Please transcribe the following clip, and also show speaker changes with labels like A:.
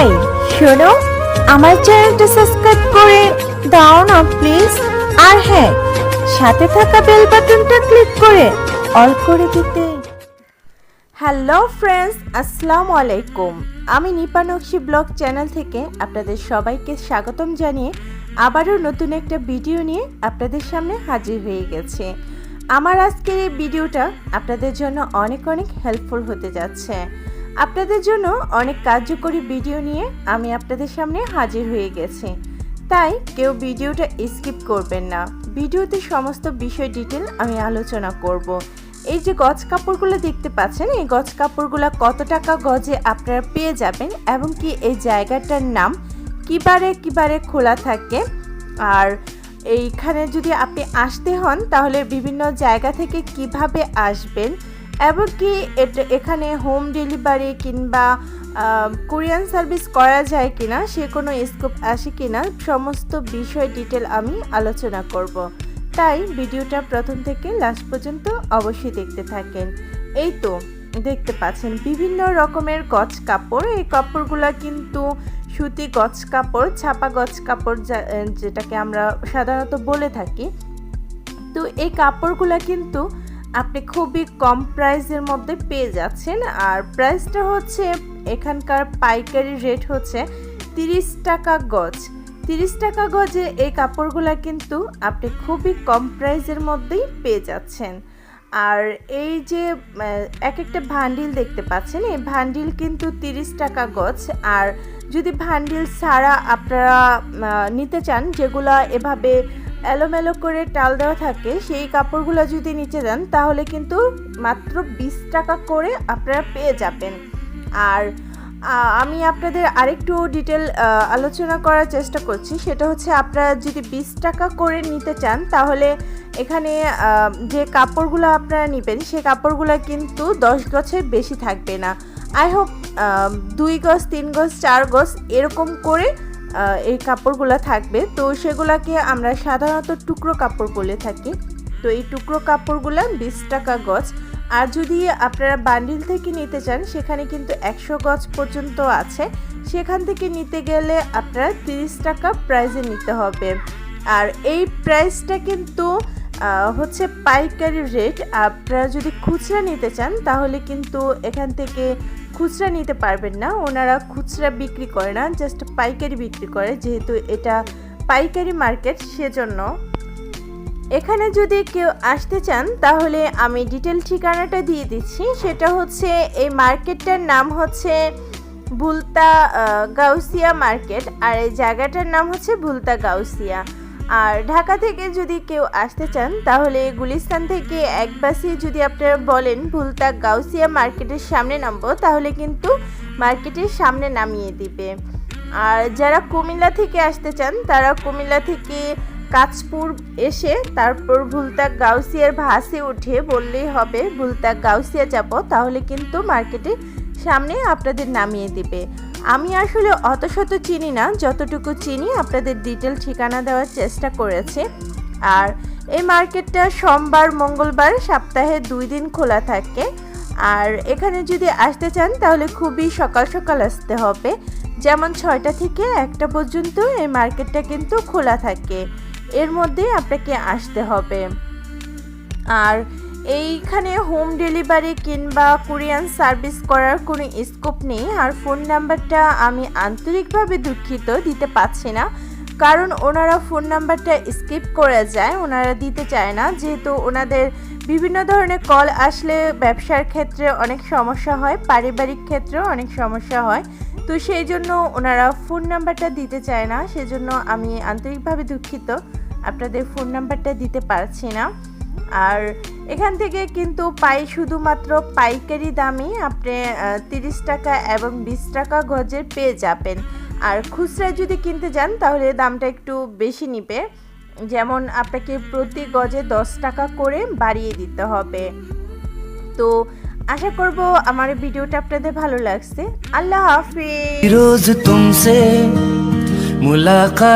A: এই, শোনো, আমার চ্যানেলটা সাবস্ক্রাইব করে দাও না প্লিজ আর হ্যাঁ সাথে থাকা বেল বাটনটা ক্লিক করে অল করে দিতে। হ্যালো ফ্রেন্ডস আসসালামু আলাইকুম। আমি নিপা নকশি ব্লগ চ্যানেল থেকে আপনাদের সবাইকে স্বাগতম জানিয়ে আবারও নতুন একটা ভিডিও নিয়ে আপনাদের সামনে হাজির হয়ে গেছে। আমার আজকের এই ভিডিওটা আপনাদের জন্য অনেক অনেক হেল্পফুল হতে যাচ্ছে। আপনাদের জন্য অনেক কার্যকরী ভিডিও নিয়ে আমি আপনাদের সামনে হাজির হয়ে গেছি। তাই কেউ ভিডিওটা স্কিপ করবেন না। ভিডিওতে সমস্ত বিষয় ডিটেল আমি আলোচনা করব। এই যে গজ কাপড়গুলো দেখতে পাচ্ছেন, এই গজ কাপড়গুলো কত টাকা গজে আপনারা পেয়ে যাবেন এবং কি এই জায়গাটার নাম কিবারে কিবারে খোলা থাকে? আর এইখানে যদি আপনি আসতে হন, তাহলে বিভিন্ন জায়গা থেকে কীভাবে আসবেন? এবং কি এটা- এখানে হোম ডেলিভারি কিংবা কোরিয়ান সার্ভিস করা যায় কিনা, সে কোনো স্কোপ আসে কিনা, সমস্ত বিষয় ডিটেল আমি আলোচনা করব। তাই ভিডিওটা প্রথম থেকে লাস্ট পর্যন্ত অবশ্যই দেখতে থাকেন। এই তো, দেখতে পাচ্ছেন, বিভিন্ন রকমের গছ কাপড়, এই কাপড়গুলো কিন্তু সুতি গছ কাপড়, ছাপা গছ কাপড় যেটাকে আমরা সাধারণত বলে থাকি। তো এই কাপড়গুলো কিন্তু আপনি খুবই কম প্রাইসের মধ্যে পেয়ে যাচ্ছেন। আর প্রাইসটা হচ্ছে, এখানকার পাইকারি রেট হচ্ছে তিরিশ টাকা গজ। তিরিশ টাকা গজে এই কাপড়গুলো কিন্তু আপনি খুবই কম প্রাইসের মধ্যেই পেয়ে যাচ্ছেন। আর এই যে এক একটা ভান্ডিল দেখতে পাচ্ছেন, এই ভান্ডিল কিন্তু তিরিশ টাকা গজ। আর যদি ভান্ডিল ছাড়া আপনারা নিতে চান, যেগুলা এভাবে এলোমেলো করে টাল দেওয়া থাকে, সেই কাপড়গুলো যদি নিচে যান তাহলে কিন্তু মাত্র বিশ টাকা করে আপনারা পেয়ে যাবেন। আর আমি আপনাদের আরেকটু ডিটেল আলোচনা করার চেষ্টা করছি। সেটা হচ্ছে আপনারা যদি বিশ টাকা করে নিতে চান, তাহলে এখানে যে কাপড়গুলো আপনারা নেবেন, সে কাপড়গুলো কিন্তু দশ গছের বেশি থাকবে না। আই হোপ দুই গজ, তিন গজ, চার গজ এরকম করে এই কাপড়গুলো থাকবে। তো সেগুলোকে আমরা সাধারণত টুকরো কাপড় বলে থাকি। তো এই টুকরো কাপড়গুলো বিশ টাকা গজ। আর যদি আপনারা বান্ডিল থেকে নিতে চান, সেখানে কিন্তু একশো গজ পর্যন্ত আছে। সেখান থেকে নিতে গেলে আপনারা তিরিশ টাকা প্রাইজে নিতে হবে। আর এই প্রাইসটা কিন্তু হচ্ছে পাইকারি রেট আপনারা যদি খুচরা নিতে চান, তাহলে কিন্তু এখান থেকে খুচরা নিতে পারবেন না। ওনারা খুচরা বিক্রি করে না জাস্ট পাইকারি বিক্রি করে, যেহেতু এটা পাইকারি মার্কেট সেজন্য। এখানে যদি কেউ আসতে চান, তাহলে আমি ডিটেল ঠিকানাটা দিয়ে দিচ্ছি। সেটা হচ্ছে এই মার্কেটটার নাম হচ্ছে ভুলতা গাউসিয়া মার্কেট আর এই জায়গাটার নাম হচ্ছে ভুলতা গাউসিয়া। আর ঢাকা থেকে যদি কেউ আসতে চান, তাহলে গুলিস্তান থেকে এক বাসে যদি আপনারা বলেন ভুলতা গাউসিয়া মার্কেটের সামনে নামবো, তাহলে কিন্তু মার্কেটের সামনে নামিয়ে দিবে। আর যারা কুমিল্লা থেকে আসতে চান, তারা কুমিল্লা থেকে কাঁচপুর এসে তারপর ভুলতা গাউসিয়ার ভাসে উঠে বললেই হবে, ভুলতা গাউসিয়া যাব, তাহলে কিন্তু মার্কেটে সামনে আপনাদের নামিয়ে দিবে। আমি আসলে অত শত চিনি না, যতটুকু চিনি আপনাদের ডিটেল ঠিকানা দেওয়ার চেষ্টা করেছি। আর এই মার্কেটটা সোমবার, মঙ্গলবার সপ্তাহে দুই দিন খোলা থাকে। আর এখানে যদি আসতে চান, তাহলে খুবই সকাল সকাল আসতে হবে। যেমন ছয়টা থেকে একটা পর্যন্ত এই মার্কেটটা কিন্তু খোলা থাকে। এর মধ্যে আপনাকে আসতে হবে। আর এইখানে হোম ডেলিভারি কিংবা কোরিয়ান সার্ভিস করার কোনো স্কোপ নেই, আর ফোন নাম্বারটা আমি আন্তরিকভাবে দুঃখিত দিতে পারছি না। কারণ ওনারা ফোন নাম্বারটা স্কিপ করে যায়, ওনারা দিতে চায় না। যেহেতু ওনাদের বিভিন্ন ধরনের কল আসলে ব্যবসার ক্ষেত্রে অনেক সমস্যা হয়, পারিবারিক ক্ষেত্রেও অনেক সমস্যা হয়। তো সেই জন্য ওনারা ফোন নাম্বারটা দিতে চায় না, সেজন্য আমি আন্তরিকভাবে দুঃখিত। আপনাদের ফোন নাম্বারটা দিতে পারছি না। আর এখান থেকে কিন্তু পাই শুধুমাত্র পাইকারি দামে আপনি তিরিশ টাকা এবং বিশ টাকা গজের পেয়ে যাবেন। আর খুচরা যদি কিনতে যান, তাহলে দামটা একটু বেশি নিবে। যেমন আপনাকে প্রতি গজে দশ টাকা করে বাড়িয়ে দিতে হবে। তো আশা করব আমার ভিডিওটা আপনাদের ভালো লাগছে। আল্লাহ হাফিজ।
B: রোজ তুমসে মুলাকাত